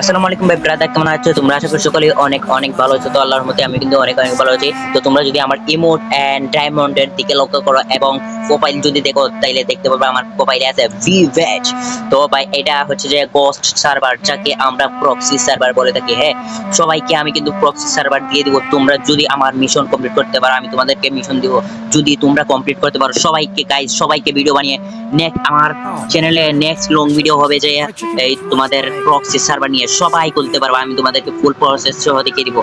আসসালামু আলাইকুম ভাই ব্রাদার, কেমন আছো? তোমরা আশা করি সকলে অনেক অনেক ভালো আছো। তো আল্লাহর মতে আমি কিন্তু অনেক অনেক ভালো আছি। তো তোমরা যদি আমার ইমোট এন্ড ডায়মন্ডের দিকে লক্ষ্য করো এবং প্রোফাইল যদি দেখো, তাইলে দেখতে পাবে আমার প্রোফাইলে আছে ভি ভ্যাজ তো ভাই, এটা হচ্ছে যে গোস্ট সার্ভার যাকে আমরা প্রক্সি সার্ভার বলে থাকি হ্যাঁ? সবাইকে আমি কিন্তু প্রক্সি সার্ভার দিয়ে দিব। তোমরা যদি আমার মিশন কমপ্লিট করতে পারো, আমি তোমাদেরকে মিশন দিব। যদি তোমরা কমপ্লিট করতে পারো, সবাইকে গাইজ সবাইকে ভিডিও বানিয়ে নেক্সট আমার চ্যানেলে নেক্সট লং ভিডিও হবে যে এই তোমাদের প্রক্সি সার্ভার নিয়ে। সবাই করতে পারবে, আমি তোমাদেরকে ফুল প্রসেস সহ দেখিয়ে দিব।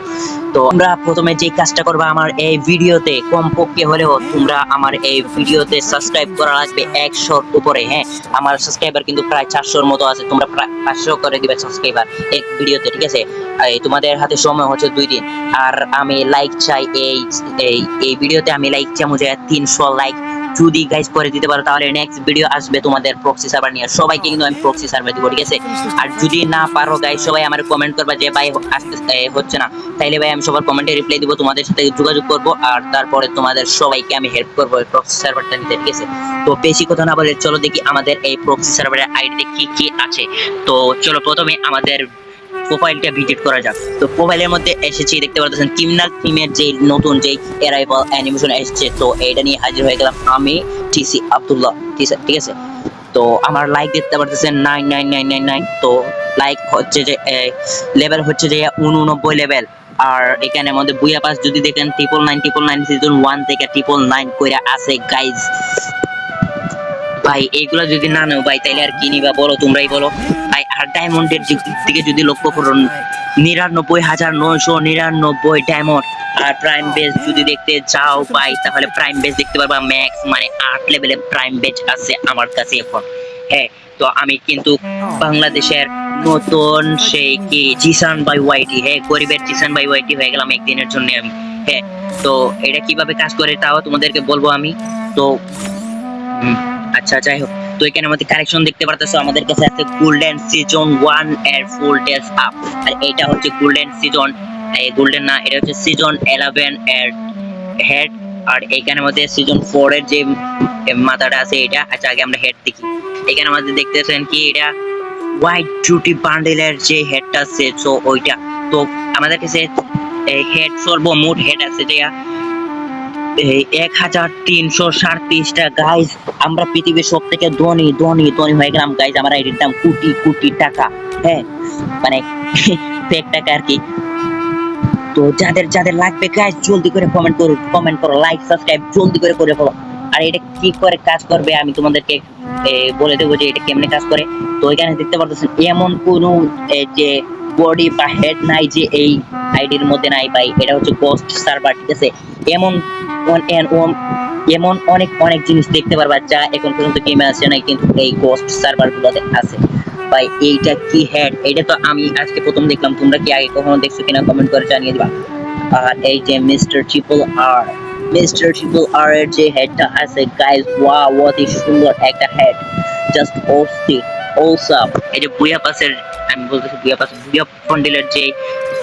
তো তোমরা প্রথমে যে কাজটা করবে আমার এই ভিডিওতে, কমপক্ষে হলেও তোমরা আমার এই ভিডিওতে সাবস্ক্রাইব করা লাগবে একশোর উপরে হ্যাঁ? আমার সাবস্ক্রাইবার কিন্তু প্রায় চারশোর মতো আছে, তোমরা প্রায় পাঁচশো করে দিবে সাবস্ক্রাইবার এক ভিডিওতে, ঠিক আছে? তোমাদের হাতে সময় হচ্ছে দুই দিন। আর আমি লাইক চাই এই এই ভিডিওতে আমি লাইক চাই মুঝে তিনশো লাইক যদি গাইস করে দিতে পারো, তাহলে নেক্সট ভিডিও আসবে তোমাদের প্রক্সি সার্ভার নিয়ে। সবাইকে কিন্তু আমি প্রক্সি সার্ভার দিব, ঠিক আছে? আর যদি না পারো গাইস সবাই আমার কমেন্ট করবা যে, ভাই, আসতে হচ্ছে না। তাইলে ভাই, আমি সবার কমেন্টে রিপ্লাই দিব, তোমাদের সাথে যোগাযোগ করব, আর তারপরে তোমাদের সবাইকে আমি হেল্প করব এই প্রক্সি সার্ভারটা নিতে, ঠিক আছে? তো বেশি কথা না বলে, চলো দেখি আমাদের এই প্রক্সি সার্ভারের আইডিতে কি কি আছে। তো চলো প্রথমে আমাদের প্রোফাইলটা ভিজিট করা যাক। তো প্রোফাইলের মধ্যে এসেছি, দেখতে পাচ্ছেন ক্রিমিনাল থিমের যে নতুন যে অ্যারাইভাল অ্যানিমেশন এসেছে, তো এটা নিয়ে হাজির হয়ে গেলাম আমি টিসি আব্দুল্লাহ ঠিক আছে? তো আমার লাইক দেখতে পারতেছেন nine nine nine nine nine তো লাইক হচ্ছে যে লেভেল হচ্ছে যে উননব্বই লেভেল আর এখানে মধ্যে বুয়া পাস যদি দেখেন triple nine triple nine season one থেকে ট্রিপল নাইন কইরা আছে গাইজ ভাই এইগুলো যদি না নেও ভাই, তাইলে আর কি নিবা বলো তোমরাই বলো। ভাই, আর ডায়মন্ডের দিকে যদি লক্ষ্য করো নিরানব্বই, হাজার নয়শো নিরানব্বই ডায়মন্ড আর প্রাইম বেস যদি দেখতে চাও ভাই, তাহলে প্রাইম বেস দেখতে পারবা ম্যাক্স মানে আট লেভেলের প্রাইম বেস আছে আমার কাছে এখন। হ্যাঁ তো আমি কিন্তু বাংলাদেশের নতুন সেই কি, জিসান বাই ওয়াইটি হ্যাঁ গরিবের জিসান বাই ওয়াইটি হয়ে গেলাম একদিনের জন্য আমি। হ্যাঁ তো এটা কীভাবে কাজ করে তাও তোমাদেরকে বলব আমি। তো আচ্ছা যাই হোক। তো এখানে আমাদের কালেকশন দেখতে পারতেছো, আমাদের কাছে আছে গোল্ডেন সিজন ওয়ানের ফুল ডেস আপ আর এটা হচ্ছে গোল্ডেন সিজন এই গোল্ডেন না, এটা হচ্ছে সিজন ইলেভেন এর হেড আর এখানে মধ্যে সিজন ফোর এর যে মাথাটা আছে এটা আচ্ছা আগে আমরা হেড দেখি। এখানে আমাদের দেখতেছেন কি, এটা হোয়াইট জুটি বান্ডেলের যে হেডটা আছে তো ওইটা। তো আমাদের কাছে হেড সর্বমোট হেড আছে, যেটা এই এক হাজার তিনশো সাড়ত্রিশটা গাইজ আমরা পৃথিবীর সব থেকে ধনী ধনী ধনী হয়ে গেলাম গাইজ আমার এটির দাম কোটি কোটি টাকা হ্যাঁ? মানে ফেক টাকা আর কি। তো যাদের যাদের লাগবে গাইজ জলদি করে কমেন্ট করো কমেন্ট করো লাইক সাবস্ক্রাইব জলদি করে করে ফেলো। আর এটা কি করে কাজ করবে আমি তোমাদেরকে বলে দেবো যে এটা কেমনে কাজ করে। তো এখানে দেখতে পারতেছেন, এমন কোনো যে বডি বা হেড নাই যে এই আইডির মধ্যে নাই ভাই, এটা হচ্ছে গোস্ট সার্ভার ঠিক আছে? এমন এমন অনেক অনেক জিনিস দেখতে পারবা যা এখন পর্যন্ত গেমে আসে নাই, কিন্তু এই গোস্ট সার্ভার গুলোতে আছে। ভাই, এইটা কি হেড এটা তো আমি আজকে প্রথম দেখলাম। তোমরা কি আগে কখনো দেখছ কিনা কমেন্ট করে জানিয়ে দিবা। আর এই যে mister triple R mister triple R এর যে হেডটা আছে গাইস ওয়াও অতি সুন্দর একটা হেড জাস্ট অস্থির ওসাম এই যে বুয়া পাসের আমি বলতেছি বুয়া পাস বুয়া ফন্ডিলের যে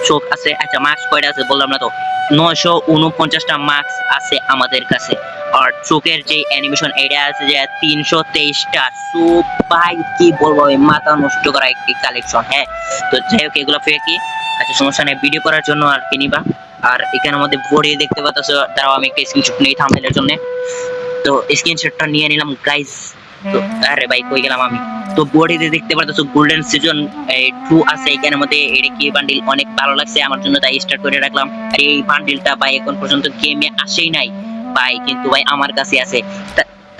চোখ আছে আচ্ছা মাস্ক কয়টা আছে বললাম না তো? নয়শো উনপঞ্চাশটা মার্কস আছে আমাদের কাছে। আর চোখের যে অ্যানিমেশন এটা আছে যে তিনশো তেইশটা। সো ভাই, কি বলব মাথা নষ্ট করা একটি কালেকশন হ্যাঁ? তো যাই হোক, এগুলো ফেকি আচ্ছা সমস্যা নেই ভিডিও করার জন্য আর কি নিবা? আর এখানের মধ্যে বডি দেখতে পাচ্ছ তারাও আমি একটা স্ক্রিনশট নিই থাম্বনেলের জন্য। তো স্ক্রিনশটটা নিয়ে নিলাম গাইস তো আরে ভাই, কই গেলাম আমি? তো বডিতে দেখতে পাচ্ছ গোল্ডেন সিজন টু আছে, এখানের মধ্যে এটা কি বান্ডিল অনেক ভালো লাগছে, আমার জন্য তাই স্টার্ট করে রাখলাম। আর এই বান্ডিলটা ভাই এখন পর্যন্ত গেমে আসেই নাই। ভাই, কিন্তু ভাই আমার কাছে আছে।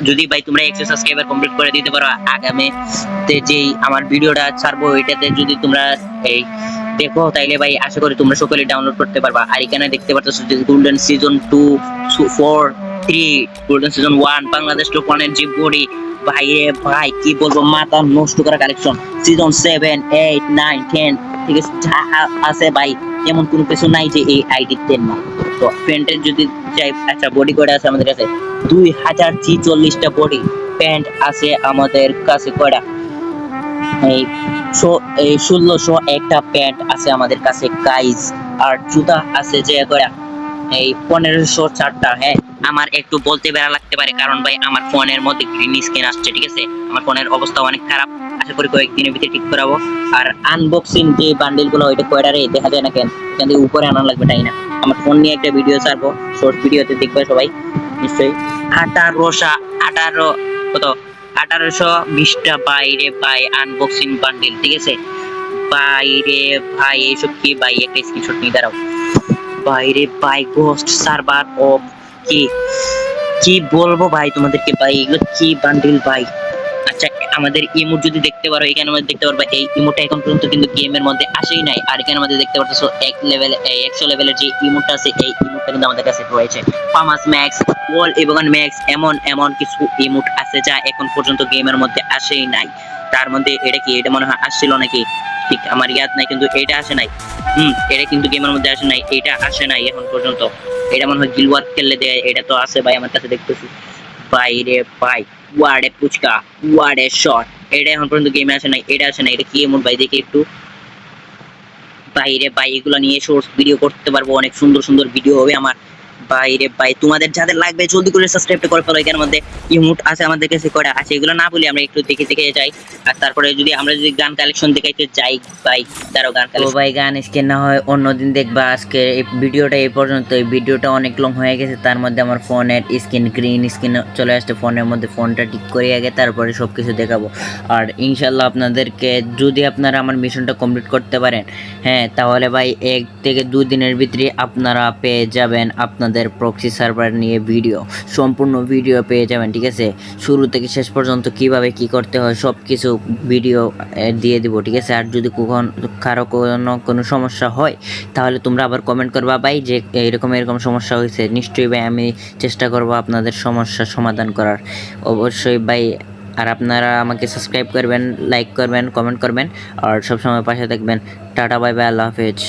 যদি ভাই তোমরা একশো সাবস্ক্রাইবার কমপ্লিট করে দিতে পারো আগামী যেই আমার ভিডিওটা ছাড়বো এটাতে যদি তোমরা এই দেখো, তাইলে ভাই আশা করি তোমরা সকলে ডাউনলোড করতে পারবা। আর এখানে দেখতে পাচ্ছ golden season two four three golden season one Bangladesh top ওয়ানের যে বডি ভাই রে ভাই, কি বলব, মাথা নষ্ট করা collection season seven eight nine ten ঠিক আছে আছে ভাই এমন কোনো কিছু নাই যে এই আইডি টেন না। তো প্যান্টের যদি চাই আচ্ছা বডি কয়টা আছে আমাদের কাছে? দুই হাজার ছিচল্লিশটা বডি প্যান্ট আছে আমাদের কাছে কয়টা? এই এই ষোলোশো একটা প্যান্ট আছে আমাদের কাছে গাইজ আর জুতা আছে যে কয়টা? এই পনেরোশো চারটা হ্যাঁ? আমার একটু বলতে বেড়া লাগতে পারে, কারণ ভাই, আমার ফোনের মধ্যে গ্রিন স্ক্রিন আসছে, ঠিক আছে? আমার ফোনের অবস্থা অনেক খারাপ। আশা করি কয়েকদিনের ভিতরে ঠিক করাবো। আর আনবক্সিং যে বান্ডিলগুলো ওইটা কয়টা রে? দেখা যায় না কেন? থেকে উপরে আনা লাগবে, তাই না? আমার ফোন নিয়ে একটা ভিডিও ছাড়বো শর্ট ভিডিওতে দেখবে সবাই, নিশ্চয়ই। আঠারোশো, আঠারো, কত? আঠারোশো বিশটা বাইরে বাই আনবক্সিং বান্ডিল ঠিক আছে? বাইরে ভাই, এইসব কি ভাই? একটা স্ক্রিনশট নিয়ে দাঁড়াও। বাইরে বাই গোস্ট সার্ভার অফ কি? কি বলব ভাই তোমাদেরকে ভাই? এগুলো কি বান্ডিল ভাই? আচ্ছা আমাদের ইমোট যদি দেখতে পারো, এখানে মধ্যে দেখতে পারবা এই ইমোটটা এখন পর্যন্ত কিন্তু গেমের মধ্যে আসেই নাই। আর এখানে মধ্যে দেখতে পারতেছো, এক লেভেল একশো লেভেলের যে ইমোটটা আছে, এই ইমোটটা কিন্তু আমাদের কাছে রয়েছে। ফামাস ম্যাক্স ওয়াল এবং ম্যাক্স এমন এমন কিছু ইমোট আছে যা এখন পর্যন্ত গেমের মধ্যে আসেই নাই। তার মধ্যে এটা কি, এটা মনে হয় আসছিল নাকি? ঠিক, আমার ইয়াদ নাই, কিন্তু এটা আসে নাই। হুম। এটা কিন্তু গেমের মধ্যে আসে নাই, এটা আসে নাই এখন পর্যন্ত। এটা মনে হয় গিলওয়ার্ক খেললে দেয়, এটা তো আছে ভাই আমার কাছে দেখতেছি। বাইরে ভাই, ওয়ার্ডে পুচকা, ওয়ার্ডে শট এটা এখন পর্যন্ত গেমে আসে নাই, এটা আসে নাই, এটা কি এমন ভাই, দেখি একটু। বাইরে ভাই, এগুলো নিয়ে শর্টস ভিডিও করতে পারব, অনেক সুন্দর সুন্দর ভিডিও হবে আমার। বাইরে ভাই, তোমাদের যাদের লাগবে, জলদি করে সাবস্ক্রাইব করে ফেলো এখানের মধ্যে। ইমোট আছে আমাদের কাছে কয়টা আছে এগুলো না বলি আমরা একটু দেখে দেখে যাই। আর তারপরে যদি আমরা যদি গান কালেকশন দেখাইতে যাই ভাই তারও গান তো ভাই গান স্ক্রিন না হয় অন্যদিন দেখবা আজকে এই ভিডিওটা এই পর্যন্ত এই ভিডিওটা অনেক লং হয়ে গেছে তার মধ্যে আমার ফোনের স্ক্রিন গ্রিন স্ক্রিন চলে আসছে ফোনের মধ্যে ফোনটা ঠিক করে আগে তারপরে সব কিছু দেখাবো। আর ইনশাল্লাহ আপনাদেরকে যদি আপনারা আমার মিশনটা কমপ্লিট করতে পারেন হ্যাঁ তাহলে ভাই এক থেকে দুই দিনের ভিতরে আপনারা পেয়ে যাবেন আপনাদের প্রক্সি সার্ভার নিয়ে ভিডিও সম্পূর্ণ ভিডিও পেয়ে যাবেন ঠিক আছে? শুরু থেকে শেষ পর্যন্ত কীভাবে কি করতে হয় সব কিছু ভিডিও দিয়ে দিব, ঠিক আছে? আর যদি কখন, কারও কোনো কোনো সমস্যা হয়, তাহলে তোমরা আবার কমেন্ট করবা, ভাই, যে এরকম এরকম সমস্যা হয়েছে, নিশ্চয়ই ভাই, আমি চেষ্টা করব আপনাদের সমস্যার সমাধান করার। অবশ্যই ভাই, আর আপনারা আমাকে সাবস্ক্রাইব করবেন লাইক করবেন কমেন্ট করবেন, আর সবসময় পাশে থাকবেন। টাটা বাই বাই আল্লাহ হাফেজ।